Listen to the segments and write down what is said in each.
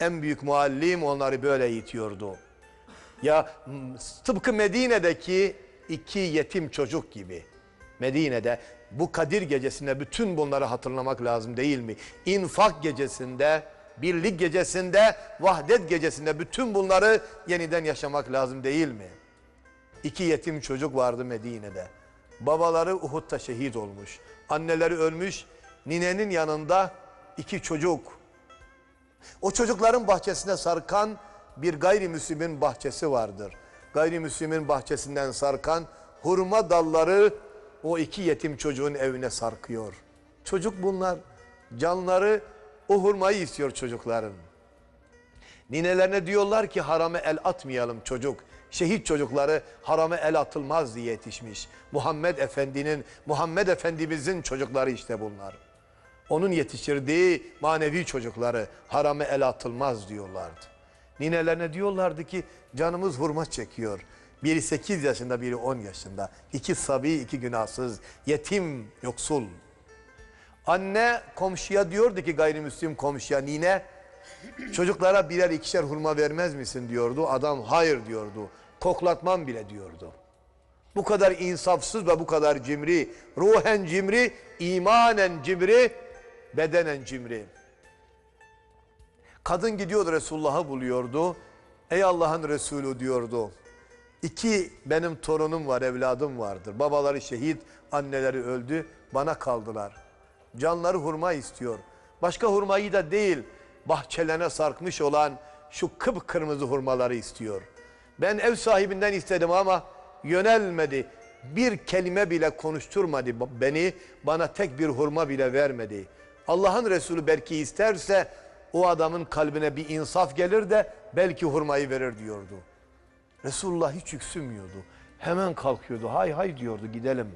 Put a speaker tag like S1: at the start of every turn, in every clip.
S1: En büyük muallim onları böyle eğitiyordu. Ya tıpkı Medine'deki iki yetim çocuk gibi. Medine'de bu Kadir gecesinde bütün bunları hatırlamak lazım değil mi? İnfak gecesinde, birlik gecesinde, vahdet gecesinde bütün bunları yeniden yaşamak lazım değil mi? İki yetim çocuk vardı Medine'de. Babaları Uhud'da şehit olmuş. Anneleri ölmüş. Ninenin yanında iki çocuk. O çocukların bahçesine sarkan bir gayrimüslimin bahçesi vardır. Gayrimüslimin bahçesinden sarkan hurma dalları o iki yetim çocuğun evine sarkıyor. Çocuk bunlar. Canları o hurmayı istiyor çocukların. Ninelerine diyorlar ki harame el atmayalım çocuk. Şehit çocukları harame el atılmaz diye yetişmiş. Muhammed Efendi'nin, Muhammed Efendimizin çocukları işte bunlar. Onun yetiştirdiği manevi çocukları harame el atılmaz diyorlardı. Ninelerine diyorlardı ki canımız hurma çekiyor. Biri 8 yaşında, biri 10 yaşında. İki sabi, iki günahsız, yetim, yoksul. Anne komşuya diyordu ki gayrimüslim komşuya nine çocuklara birer ikişer hurma vermez misin diyordu. Adam hayır diyordu. Koklatmam bile diyordu. Bu kadar insafsız ve bu kadar cimri, ruhen cimri, imanen cimri, bedenen cimri. Kadın gidiyordu Resulullah'ı buluyordu. Ey Allah'ın Resulü diyordu. İki benim torunum var, evladım vardır. Babaları şehit, anneleri öldü, bana kaldılar. Canları hurma istiyor. Başka hurmayı da değil, bahçelerine sarkmış olan şu kıpkırmızı hurmaları istiyor. Ben ev sahibinden istedim ama yönelmedi. Bir kelime bile konuşturmadı beni, bana tek bir hurma bile vermedi. Allah'ın Resulü belki isterse o adamın kalbine bir insaf gelir de belki hurmayı verir diyordu. Resulullah hiç yüksünmüyordu. Hemen kalkıyordu. Hay hay diyordu gidelim.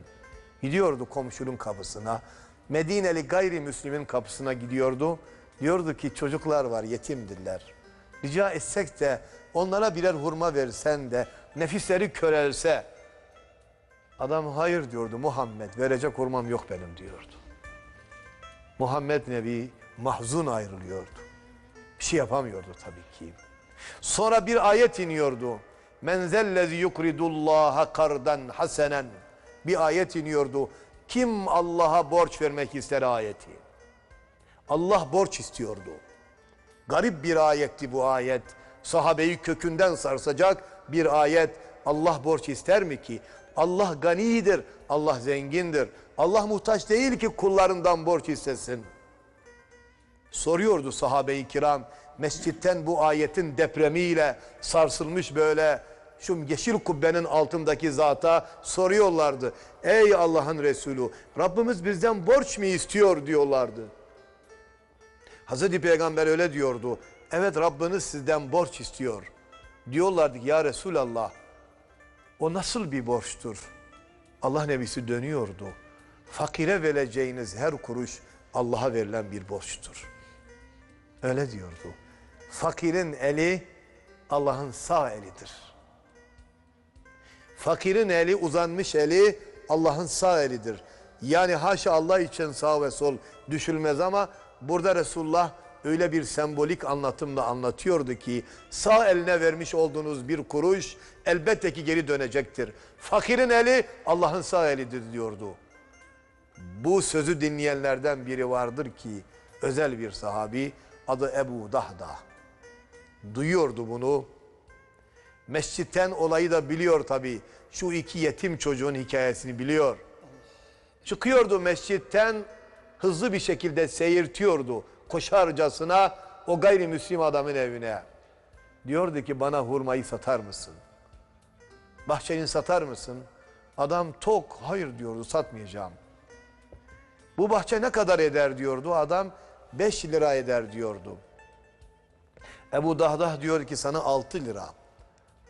S1: Gidiyordu komşunun kapısına. Medineli gayrimüslimin kapısına gidiyordu. Diyordu ki çocuklar var yetimdirler. Rica etsek de onlara birer hurma versen de nefisleri körelse. Adam hayır diyordu Muhammed verecek hurmam yok benim diyordu. Muhammed Nebi mahzun ayrılıyordu. Bir şey yapamıyordu tabii ki. Sonra bir ayet iniyordu. Men zellezi yukridullaha kardan hasenen. Bir ayet iniyordu. Kim Allah'a borç vermek ister ayeti. Allah borç istiyordu. Garip bir ayetti bu ayet. Sahabeyi kökünden sarsacak bir ayet. Allah borç ister mi ki? Allah ganidir, Allah zengindir. Allah muhtaç değil ki kullarından borç istesin. Soruyordu sahabe-i kiram mescitten bu ayetin depremiyle sarsılmış böyle şu yeşil kubbenin altındaki zata soruyorlardı. Ey Allah'ın Resulü Rabbimiz bizden borç mu istiyor diyorlardı. Hazreti Peygamber öyle diyordu. Evet Rabbiniz sizden borç istiyor. Diyorlardı ki ya Resulallah o nasıl bir borçtur? Allah Nebisi dönüyordu. Fakire vereceğiniz her kuruş Allah'a verilen bir borçtur. Öyle diyordu. Fakirin eli Allah'ın sağ elidir. Fakirin eli uzanmış eli Allah'ın sağ elidir. Yani haşa Allah için sağ ve sol düşülmez ama burada Resulullah öyle bir sembolik anlatımla anlatıyordu ki sağ eline vermiş olduğunuz bir kuruş elbette ki geri dönecektir. Fakirin eli Allah'ın sağ elidir diyordu. Bu sözü dinleyenlerden biri vardır ki özel bir sahabi adı Ebu Dahda. Duyuyordu bunu. Mescitten olayı da biliyor tabi. Şu iki yetim çocuğun hikayesini biliyor. Çıkıyordu mescitten hızlı bir şekilde seyirtiyordu koşarcasına o gayrimüslim adamın evine. Diyordu ki bana hurmayı satar mısın? Bahçeni satar mısın? Adam tok hayır diyordu satmayacağım. Bu bahçe ne kadar eder diyordu adam 5 lira eder diyordu. Ebu Dahdah diyor ki sana 6 lira.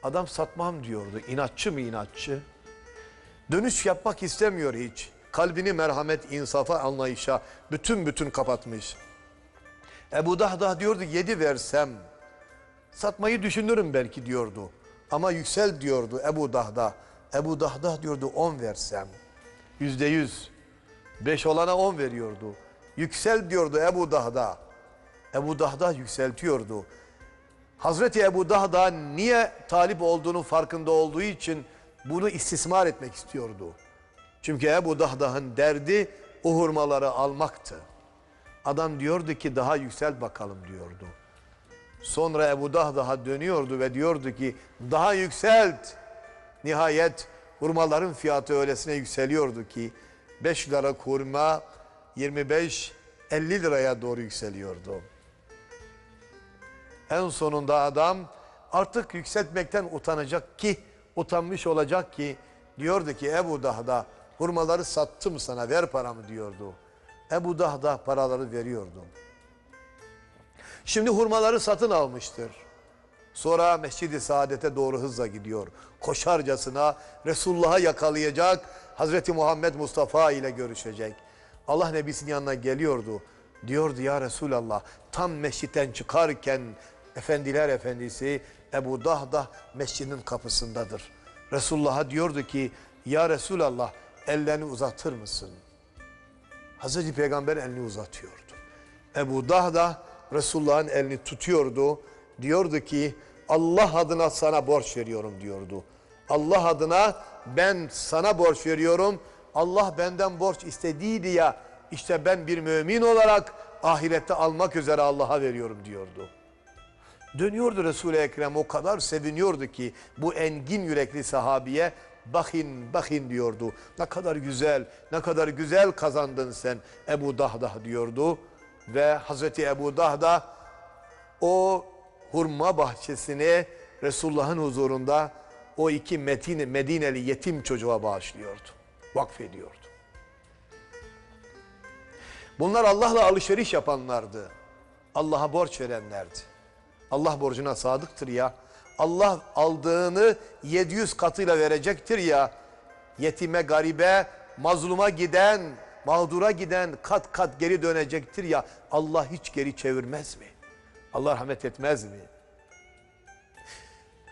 S1: Adam satmam diyordu. İnatçı mı inatçı? Dönüş yapmak istemiyor hiç. Kalbini merhamet, insafa, anlayışa bütün bütün kapatmış. Ebu Dahdah diyordu 7 versem satmayı düşünürüm belki diyordu. Ama yüksel diyordu Ebu Dahdah. Ebu Dahdah diyordu 10 versem. Yüzde yüz. 5 olana 10 veriyordu. Yüksel diyordu Ebu Dahdah. Ebu Dahda yükseltiyordu. Hazreti Ebu Dahda niye talip olduğunun farkında olduğu için bunu istismar etmek istiyordu. Çünkü Ebu Dahda'nın derdi o hurmaları almaktı. Adam diyordu ki daha yüksel bakalım diyordu. Sonra Ebu Dahda dönüyordu ve diyordu ki daha yükselt. Nihayet hurmaların fiyatı öylesine yükseliyordu ki 5 lira hurma 25-50 liraya doğru yükseliyordu. En sonunda adam artık yükseltmekten utanacak ki, utanmış olacak ki diyordu ki Ebu Dahda hurmaları sattım sana ver paramı diyordu. Ebu Dahda paraları veriyordu. Şimdi hurmaları satın almıştır. Sonra Mescid-i Saadet'e doğru hızla gidiyor. Koşarcasına Resulullah'ı yakalayacak, Hazreti Muhammed Mustafa ile görüşecek. Allah Nebisi'nin yanına geliyordu. Diyordu ya Resulallah tam mescitten çıkarken Efendiler Efendisi Ebu Dahda mescidin kapısındadır. Resulullah'a diyordu ki ya Resulallah ellerini uzatır mısın? Hazreti Peygamber elini uzatıyordu. Ebu Dahda Resulullah'ın elini tutuyordu. Diyordu ki Allah adına sana borç veriyorum diyordu. Allah adına ben sana borç veriyorum. Allah benden borç istediydi ya işte ben bir mümin olarak ahirette almak üzere Allah'a veriyorum diyordu. Dönüyordu Resul-i Ekrem o kadar seviniyordu ki bu engin yürekli sahabiye bakın bakın diyordu. Ne kadar güzel ne kadar güzel kazandın sen Ebu Dahdah diyordu. Ve Hazreti Ebu Dahdah o hurma bahçesini Resulullah'ın huzurunda o iki Medine, Medineli yetim çocuğa bağışlıyordu. Vakfediyordu. Bunlar Allah'la alışveriş yapanlardı. Allah'a borç verenlerdi. Allah borcuna sadıktır ya. Allah aldığını 700 katıyla verecektir ya. Yetime, garibe, mazluma giden, mağdura giden kat kat geri dönecektir ya. Allah hiç geri çevirmez mi? Allah rahmet etmez mi?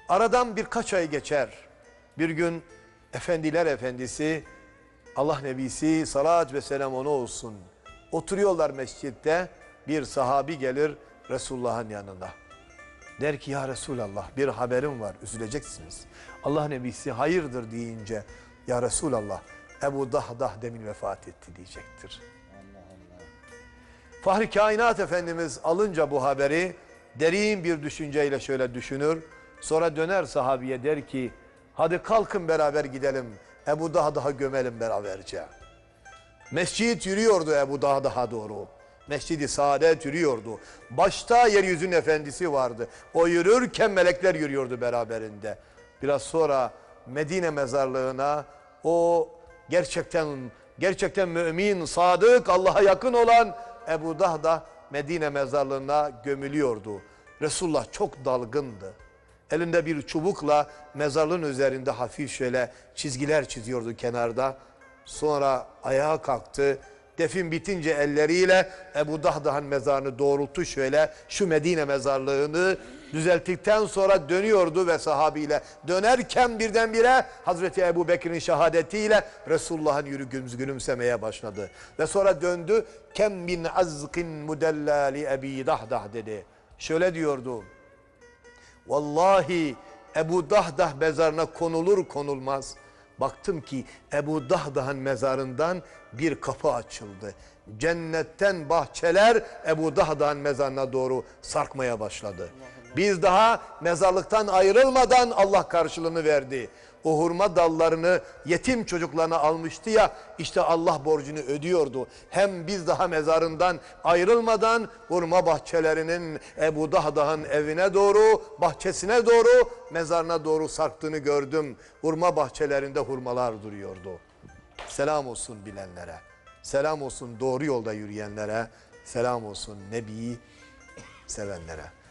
S1: Aradan birkaç ay geçer. Bir gün Efendiler Efendisi Allah Nebisi salat ve selam ona olsun. Oturuyorlar mescitte bir sahabi gelir Resulullah'ın yanına. Der ki ya Resulallah bir haberim var üzüleceksiniz. Allah Nebisi hayırdır deyince ya Resulallah Ebu Dahdah demin vefat etti diyecektir. Fahri Kainat Efendimiz alınca bu haberi derin bir düşünceyle şöyle düşünür. Sonra döner sahabiye der ki hadi kalkın beraber gidelim Ebu Dahdah'ı gömelim beraberce. Mescit yürüyordu Ebu Dahdah'a doğru. Mescidi Saadet yürüyordu. Başta yeryüzünün efendisi vardı. O yürürken melekler yürüyordu beraberinde. Biraz sonra Medine mezarlığına o gerçekten gerçekten mümin, sadık, Allah'a yakın olan Ebu Dahda Medine mezarlığına gömülüyordu. Resulullah çok dalgındı. Elinde bir çubukla mezarlığın üzerinde hafif şöyle çizgiler çiziyordu kenarda. Sonra ayağa kalktı. Defin bitince elleriyle Ebu Dahda'nın mezarını doğrulttu şöyle. Şu Medine mezarlığını düzelttikten sonra dönüyordu ve sahabiyle. Dönerken birdenbire Hazreti Ebu Bekir'in şehadetiyle Resulullah'ın yürü gülümse- gülümsemeye başladı. Ve sonra döndü. Kem min azkin mudellali Ebi Dahdah dedi. Şöyle diyordu. Vallahi Ebu Dahdah mezarına konulur konulmaz. Baktım ki Ebu Dahdah'ın mezarından bir kapı açıldı. Cennetten bahçeler Ebu Dahdah'ın mezarına doğru sarkmaya başladı. Biz daha mezarlıktan ayrılmadan Allah karşılığını verdi. O hurma dallarını yetim çocuklarına almıştı ya işte Allah borcunu ödüyordu. Hem biz daha mezarından ayrılmadan hurma bahçelerinin Ebu Dahdah'ın evine doğru, bahçesine doğru, mezarına doğru sarktığını gördüm. Hurma bahçelerinde hurmalar duruyordu. Selam olsun bilenlere, selam olsun doğru yolda yürüyenlere, selam olsun Nebi'yi sevenlere.